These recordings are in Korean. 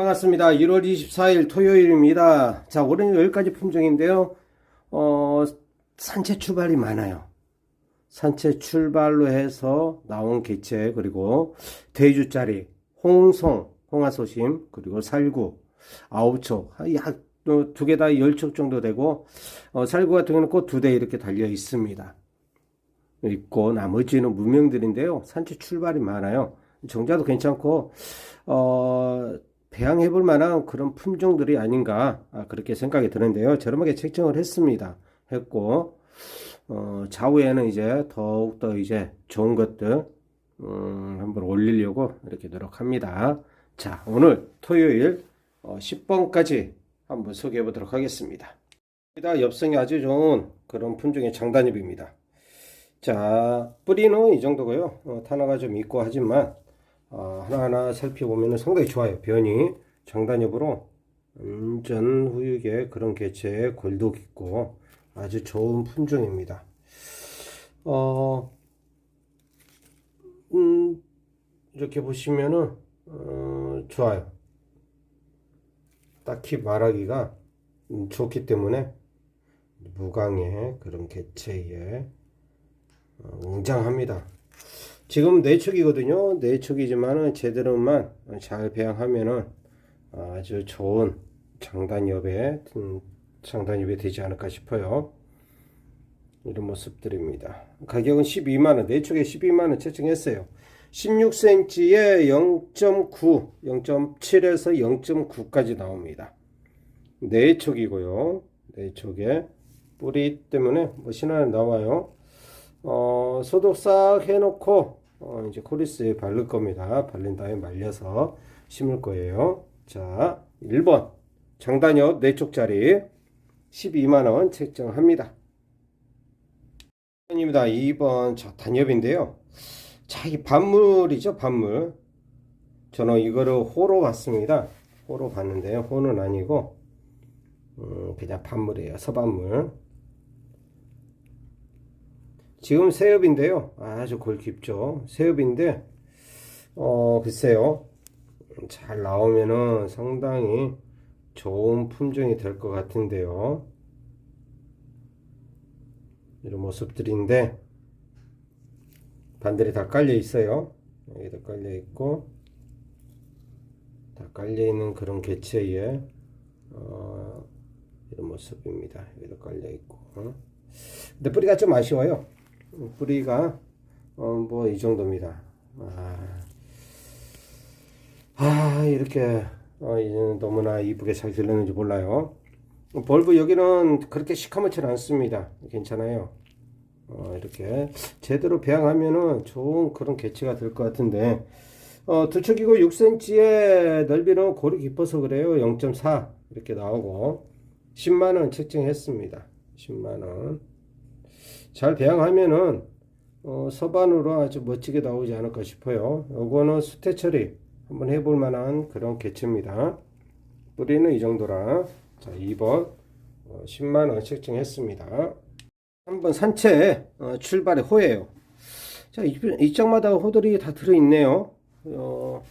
반갑습니다. 1월 24일 토요일입니다. 자, 올해는 여기까지 품종인데요. 어, 산채 출발이 많아요. 산채 출발로 해서 나온 개체, 그리고 대주짜리, 홍송, 홍화소심, 그리고 살구, 아홉촉, 약 두 개다 열촉 정도 되고, 어, 살구 같은 경우는 꼭두대 이렇게 달려 있습니다. 있고, 나머지는 무명들인데요. 산채 출발이 많아요. 정자도 괜찮고, 어, 배양해 볼 만한 그런 품종들이 아닌가 아, 그렇게 생각이 드는데요. 저렴하게 책정을 했습니다. 했고 어, 좌우에는 이제 더욱더 이제 좋은 것들 음, 한번 올리려고 이렇게 노력합니다. 자, 오늘 토요일 어, 10번까지 한번 소개해 보도록 하겠습니다. 엽성이 아주 좋은 그런 품종의 장단잎입니다. 자, 뿌리는 이 정도고요. 어, 탄화가 좀 있고 하지만 어, 하나하나 살펴보면 상당히 좋아요. 변이 장단엽으로 완전 후육의 그런 개체의 골도 깊고 아주 좋은 품종입니다. 어, 음, 이렇게 보시면은 어, 좋아요. 딱히 말하기가 음, 좋기 때문에 무광의 그런 개체에 어, 웅장합니다. 지금 내축이거든요. 내축이지만은 제대로만 잘 배양하면은 아주 좋은 장단엽에 음, 장단엽이 되지 않을까 싶어요. 이런 모습들입니다. 가격은 12만원, 내축에 12만원 채팅했어요. 16cm에 0.9, 0.7에서 0.9까지 나옵니다. 내축이고요. 내축에 뿌리 때문에 뭐 신화는 나와요. 어, 소독 싹 해놓고 어, 이제 코리스에 바를 겁니다. 발린 다음에 말려서 심을 거예요. 자, 1번 장단엽 4쪽짜리 12만원 책정합니다. 2번입니다. 2번 자, 단엽인데요. 자, 이 반물이죠, 반물. 저는 이거를 호로 봤습니다. 호로 봤는데요. 호는 아니고 음, 그냥 반물이에요. 서반물. 지금 새엽인데요. 아주 골 깊죠. 새엽인데, 어, 글쎄요. 잘 나오면은 상당히 좋은 품종이 될 것 같은데요. 이런 모습들인데, 반들이 다 깔려 있어요. 여기도 깔려 있고, 다 깔려 있는 그런 개체에, 어, 이런 모습입니다. 여기도 깔려 있고. 근데 뿌리가 좀 아쉬워요. 뿌리가 어, 뭐 이 정도입니다. 아, 아 이렇게 어, 이제는 너무나 이쁘게 잘 들렸는지 몰라요. 벌브 여기는 그렇게 시커멓지 않습니다. 괜찮아요. 어, 이렇게 제대로 배양하면은 좋은 그런 개체가 될 것 같은데 어, 두척이고 6cm의 넓이는 고리 깊어서 그래요. 0.4 이렇게 나오고 10만원 책정했습니다. 10만원 잘 배양하면은 어, 서반으로 아주 멋지게 나오지 않을까 싶어요. 요거는 수태 처리 한번 해볼 만한 그런 개체입니다. 뿌리는 이 정도라. 자, 2번 어, 10만원 책정했습니다. 3번 산채 어, 출발의 호예요. 자, 이쪽마다 호들이 다 들어있네요. 어,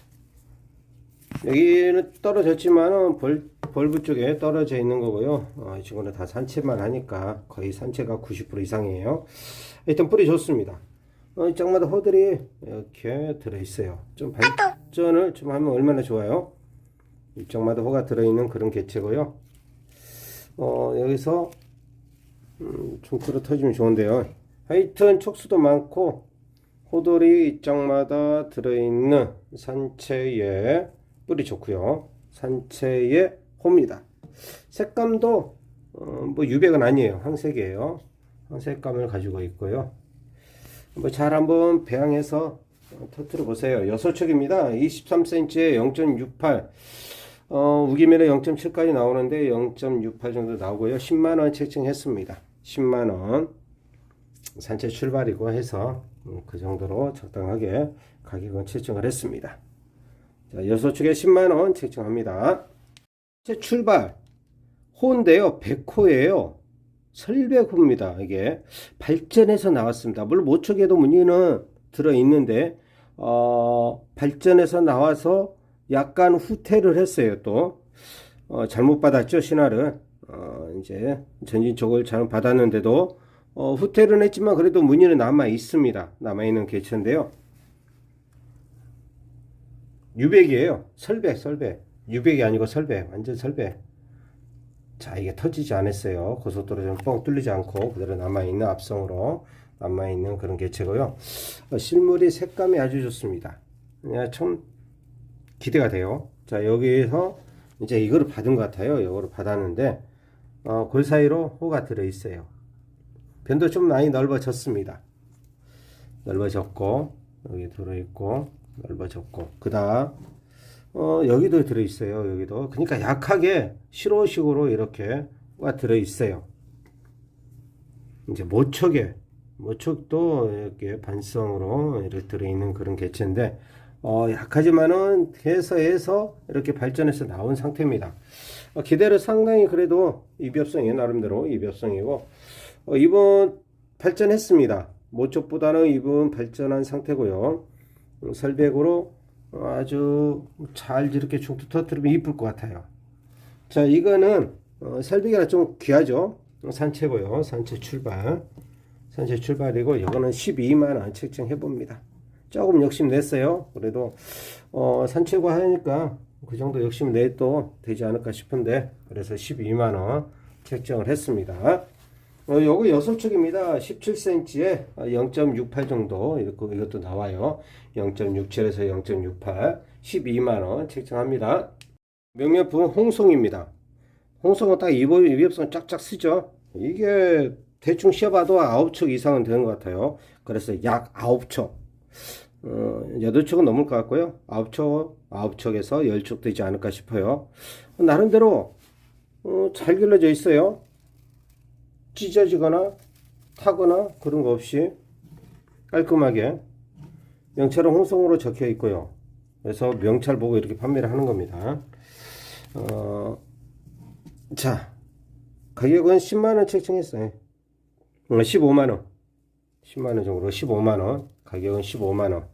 여기는 떨어졌지만은 벌, 벌브 쪽에 떨어져 있는 거고요. 어, 이 친구는 다 산채만 하니까 거의 산채가 90% 이상이에요. 일단 뿌리 좋습니다. 어, 이 짝마다 호들이 이렇게 들어있어요. 좀 발전을 좀 하면 얼마나 좋아요. 이쪽마다 호가 들어있는 그런 개체고요. 어, 여기서 음, 중크로 터지면 좋은데요. 하여튼 촉수도 많고 호돌이 이쪽마다 들어있는 산채에 뿌리 좋고요. 산채의 호입니다. 색감도 어, 뭐 유백은 아니에요. 황색이에요. 황색감을 가지고 있고요. 뭐 잘 한번 배양해서 터트려 보세요. 여섯 척입니다. 23cm에 0.68 어, 우기면에 0.7까지 나오는데 0.68 정도 나오고요. 10만원 책정했습니다. 10만원 산채 출발이고 해서 음, 그 정도로 적당하게 가격은 책정을 했습니다. 자, 여섯 축에 10만원 책정합니다. 출발. 호인데요. 백호예요. 설백호입니다. 이게 발전해서 나왔습니다. 물론 모척에도 무늬는 들어있는데 어, 발전해서 나와서 약간 후퇴를 했어요, 또. 어, 잘못 받았죠, 신화를. 어, 이제 전진 쪽을 잘못 받았는데도 어, 후퇴는 했지만 그래도 무늬는 남아 있습니다. 남아 있는 개체인데요. 유백이에요. 설백, 설백. 유백이 아니고 설백. 완전 설백. 자, 이게 터지지 않았어요. 고속도로 좀 뻥 뚫리지 않고 그대로 남아있는 앞성으로 남아있는 그런 개체고요. 어, 실물이 색감이 아주 좋습니다. 그냥 참 기대가 돼요. 자, 여기에서 이제 이거를 받은 것 같아요. 이거를 받았는데, 어, 골 사이로 호가 들어있어요. 변도 좀 많이 넓어졌습니다. 넓어졌고, 여기 들어있고, 넓어졌고, 그 다음, 어, 여기도 들어있어요. 여기도. 그러니까 약하게 시로식으로 이렇게 가 들어있어요. 이제 모척에, 모척도 이렇게 반성으로 이렇게 들어있는 그런 개체인데, 어, 약하지만은 해서 해서 이렇게 발전해서 나온 상태입니다. 어, 기대를 상당히 그래도 이변성이 나름대로 이변성이고, 어, 이번 발전했습니다. 모척보다는 이번 발전한 상태고요. 음, 설백으로 아주 잘 이렇게 중투 터트리면 이쁠 것 같아요. 자, 이거는 어, 설비가 좀 귀하죠. 산채고요. 산채 출발. 산채 출발이고 이거는 12만 원 책정해 봅니다. 조금 욕심 냈어요. 그래도 어, 산채고 하니까 그 정도 욕심 내도 되지 않을까 싶은데 그래서 12만 원 책정을 했습니다. 어, 요거 여섯 척입니다. 17cm에 0.68 정도 이렇게 이것도 나와요. 0.67에서 0.68 12만원 책정합니다. 명명품 홍송입니다. 홍송은 딱 입업, 입업성 쫙쫙 쓰죠. 이게 대충 씌어봐도 9척 이상은 되는 것 같아요. 그래서 약 9척. 어, 8척은 넘을 것 같고요. 9척, 9척에서 10척 되지 않을까 싶어요. 나름대로 어, 잘 길러져 있어요. 찢어지거나 타거나 그런 거 없이 깔끔하게 명찰은 홍성으로 적혀 있고요. 그래서 명찰 보고 이렇게 판매를 하는 겁니다. 어, 자, 가격은 10만원 책정했어요. 15만원. 10만원 정도로 15만원. 가격은 15만원.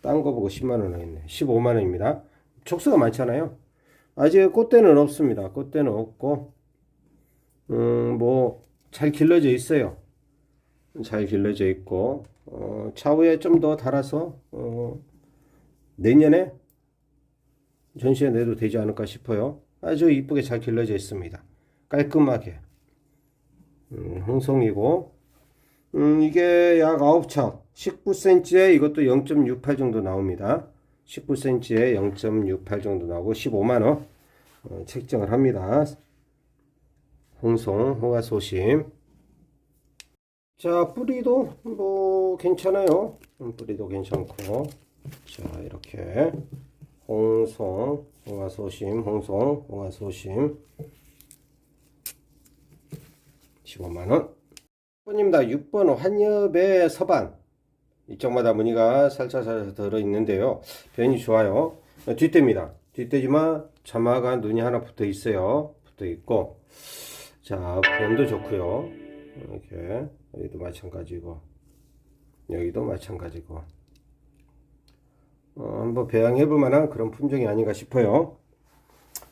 딴 거 보고 10만원 하겠네. 15만원입니다. 촉수가 많잖아요. 아직 꽃대는 없습니다. 꽃대는 없고, 음, 뭐, 잘 길러져 있어요. 잘 길러져 있고, 어, 차후에 좀 더 달아서, 어, 내년에 전시회 내도 되지 않을까 싶어요. 아주 이쁘게 잘 길러져 있습니다. 깔끔하게. 음, 홍성이고, 음, 이게 약 9척, 19cm에 이것도 0.68 정도 나옵니다. 19cm에 0.68 정도 나오고 15만원 어, 책정을 합니다. 홍송, 홍화소심. 자, 뿌리도 뭐 괜찮아요. 음, 뿌리도 괜찮고. 자, 이렇게 홍송, 홍화소심, 홍송, 홍화소심. 15만원. 6번입니다. 6번 환엽의 서반. 이쪽마다 무늬가 살살살살 들어있는데요. 변이 좋아요. 뒷대입니다. 뒷대지만 자마가 눈이 하나 붙어 있어요. 붙어 있고. 자, 변도 좋고요. 이렇게 여기도 마찬가지고 여기도 마찬가지고 어, 한번 배양해 볼 만한 그런 품종이 아닌가 싶어요.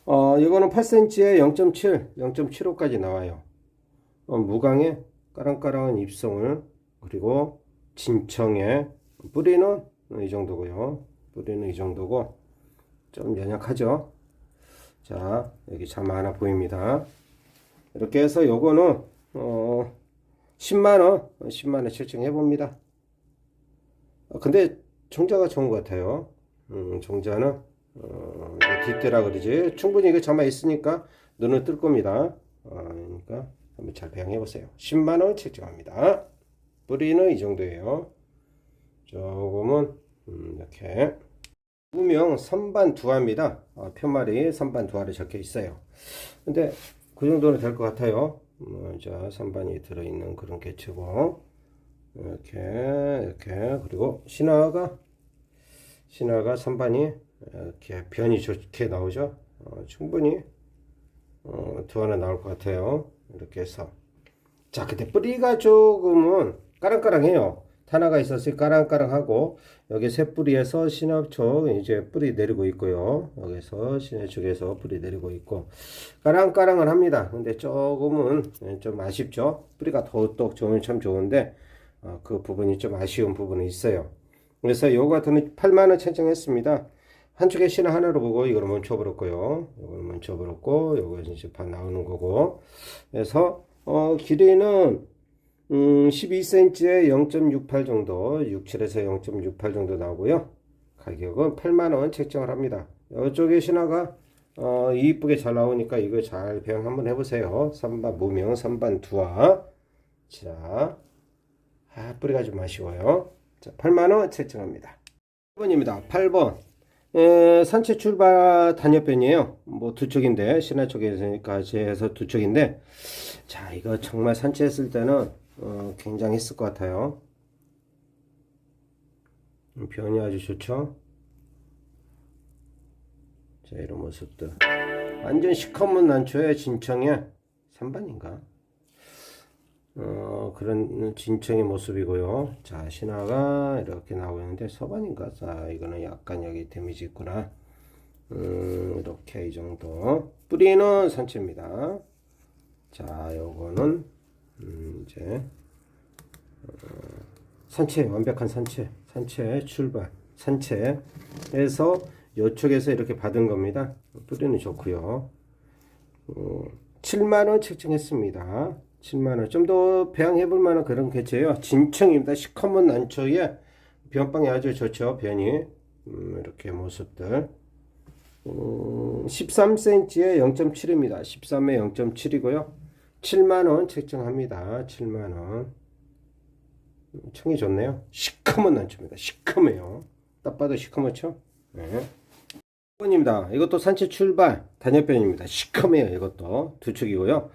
어, 이거는 8cm에 0.7, 0.75까지 나와요. 어, 무광에 까랑까랑한 잎송을 그리고 진청에 뿌리는 이 정도고요. 뿌리는 이 정도고 좀 연약하죠. 자, 여기 참 하나 보입니다. 이렇게 해서 요거는 어 10만원 10만원 실증해 봅니다. 어, 근데 종자가 좋은 것 같아요. 음, 종자는 어, 뒷대라 그러지. 충분히 이거 잠아 있으니까 눈을 뜰 겁니다. 어, 그러니까 한번 잘 배양해 보세요. 10만원 책정합니다. 뿌리는 이 정도예요. 조금은 음, 이렇게. 우명 선반 두화입니다. 어, 편말이 선반 두화를 적혀 있어요. 근데 그 정도는 될 것 같아요. 어, 자, 선반이 들어있는 그런 개체고, 이렇게, 이렇게, 그리고 신화가, 신화가 선반이 이렇게 변이 좋게 나오죠. 어, 충분히, 어, 두 하나 나올 것 같아요. 이렇게 해서. 자, 근데 뿌리가 조금은 까랑까랑해요. 탄화가 있어서 까랑까랑하고 여기 새 뿌리에서 신압쪽 이제 뿌리 내리고 있고요. 여기서 신의 쪽에서 뿌리 내리고 있고 까랑까랑은 합니다. 근데 조금은 좀 아쉽죠. 뿌리가 더욱더 좋으면 참 좋은데 어, 그 부분이 좀 아쉬운 부분이 있어요. 그래서 요거 같은 8만 원 책정했습니다. 한쪽에 신화 하나로 보고 이걸 멈춰버렸고요. 이걸 멈춰버렸고 요거 이제 반 나오는 거고. 그래서 어, 길이는 음, 12cm에 0.68 정도, 67에서 0.68 정도 나오고요. 가격은 8만원 책정을 합니다. 이쪽에 신화가 어, 이쁘게 잘 나오니까 이거 잘 배양 한번 해보세요. 3반 무명, 3반 두화. 자, 아, 뿌리가 좀 아쉬워요. 자, 8만원 책정합니다. 8번입니다. 8번. 에, 산채 출발 단엽변이에요. 뭐 두 쪽인데, 신화 쪽에서까지 해서 두 쪽인데, 자, 이거 정말 산채했을 때는 어, 굉장했을 것 같아요. 음, 변이 아주 좋죠? 자, 이런 모습들. 완전 시커먼 난초에 진청에 3반인가? 어, 그런 진청의 모습이고요. 자, 신화가 이렇게 나오고 있는데 서반인가? 자, 이거는 약간 여기 데미지 있구나. 음, 이렇게 이 정도. 뿌리는 산채입니다. 자, 요거는 음, 이제 어, 산채 완벽한 산채 산채 출발 산채에서 이쪽에서 이렇게 받은 겁니다. 뿌리는 좋고요. 어, 7만 원 책정했습니다. 7만 원. 좀 더 배양해 볼 만한 그런 개체예요. 진청입니다. 시커먼 난초에 변방이 아주 좋죠. 변이 음, 이렇게 모습들. 음, 13cm에 0.7입니다. 13에 0.7이고요. 7만원 책정합니다. 7만원. 청이 좋네요. 시커먼 난초입니다. 시커매요. 딱 봐도 시커멓죠? 네. 1번입니다. 이것도 산채 출발 단엽변입니다. 시커매요. 이것도 두 축이고요.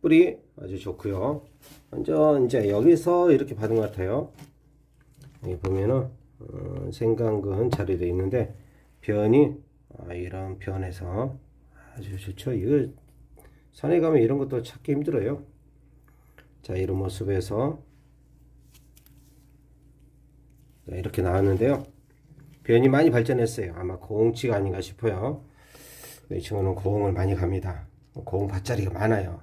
뿌리 아주 좋고요. 완전 이제 여기서 이렇게 받은 것 같아요. 여기 보면은 어, 생강근 자리도 있는데 변이 아, 이런 변에서 아주 좋죠. 이거 산에 가면 이런 것도 찾기 힘들어요. 자, 이런 모습에서 자, 이렇게 나왔는데요. 변이 많이 발전했어요. 아마 고흥치가 아닌가 싶어요. 이 친구는 고흥을 많이 갑니다. 고흥 밭자리가 많아요.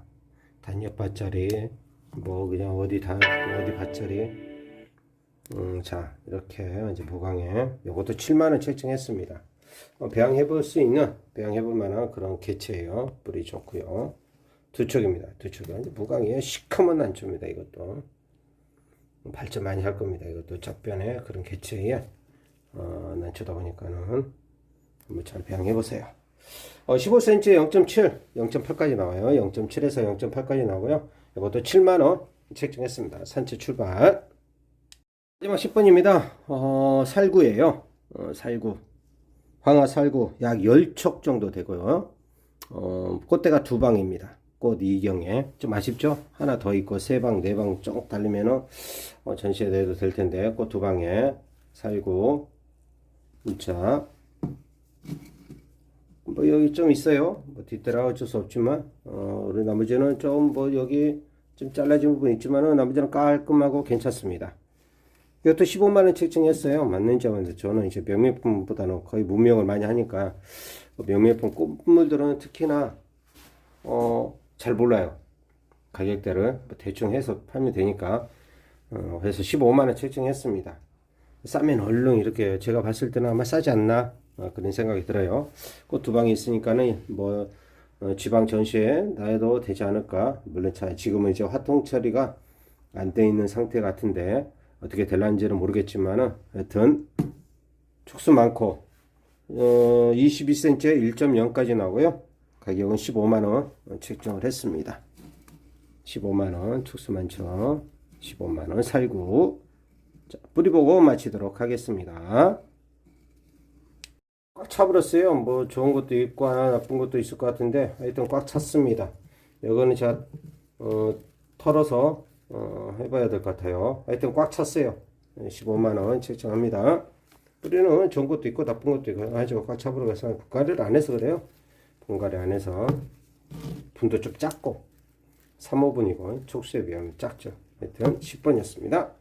단엽 밭자리, 뭐 그냥 어디 다 어디 밭자리. 음, 자 이렇게 이제 보강에 이것도 7만 원 책정했습니다. 어, 배양해 볼 수 있는 배양해 볼 만한 그런 개체예요. 뿌리 좋고요. 두 척입니다. 두 이제 무광이에요. 시커먼 난초입니다. 이것도 발전 많이 할 겁니다. 이것도 짝변의 그런 개체의 어, 난초다 보니까는 한번 잘 배양해 보세요. 어, 15cm에 0.7, 0.8까지 나와요. 0.7에서 0.8까지 나오고요. 이것도 7만 원 책정했습니다. 산채 출발. 마지막 10번입니다. 어, 살구예요. 어, 살구. 황화 살구 약 10촉 정도 되고요. 어, 꽃대가 두 방입니다. 꽃 이경에 좀 아쉽죠? 하나 더 있고 세 방, 네 방 쭉 달리면은 어, 전시회 내도 될 텐데 꽃 두 방에 살구 자, 뭐 여기 좀 있어요. 뭐 뒤따라 어쩔 수 없지만 어, 우리 나머지는 좀 뭐 여기 좀 잘라진 부분 있지만은 나머지는 깔끔하고 괜찮습니다. 이것도 15만 원 책정했어요. 맞는지 안 맞는지 저는 이제 명예품보다는 거의 무명을 많이 하니까 명예품 꽃물들은 특히나 어, 잘 몰라요. 가격대를 뭐 대충 해서 팔면 되니까 어, 그래서 15만 원 책정했습니다. 싸면 얼른 이렇게 제가 봤을 때는 아마 싸지 않나 어, 그런 생각이 들어요. 꽃두 방이 있으니까는 뭐 어, 지방 전시에 나해도 되지 않을까. 물론 자, 지금은 이제 화통 처리가 안 돼 있는 상태 같은데 어떻게 될란지는 모르겠지만은 하여튼 촉수 많고 어, 22cm에 1.0까지 나오고요. 가격은 15만원 책정을 했습니다. 15만원 촉수 많죠. 15만원 살구 자, 뿌리 보고 마치도록 하겠습니다. 꽉 차버렸어요. 뭐 좋은 것도 있고 나쁜 것도 있을 것 같은데 하여튼 꽉 찼습니다. 이거는 제가 어, 털어서 어, 해봐야 될 것 같아요. 하여튼 꽉 찼어요. 15만원 책정합니다. 뿌리는 좋은 것도 있고 나쁜 것도 있고 아주 꽉 차버려서 분갈이를 안 해서 그래요. 분갈이 안 해서 분도 좀 작고 3호분이고 촉수에 비하면 작죠. 하여튼 10번이었습니다.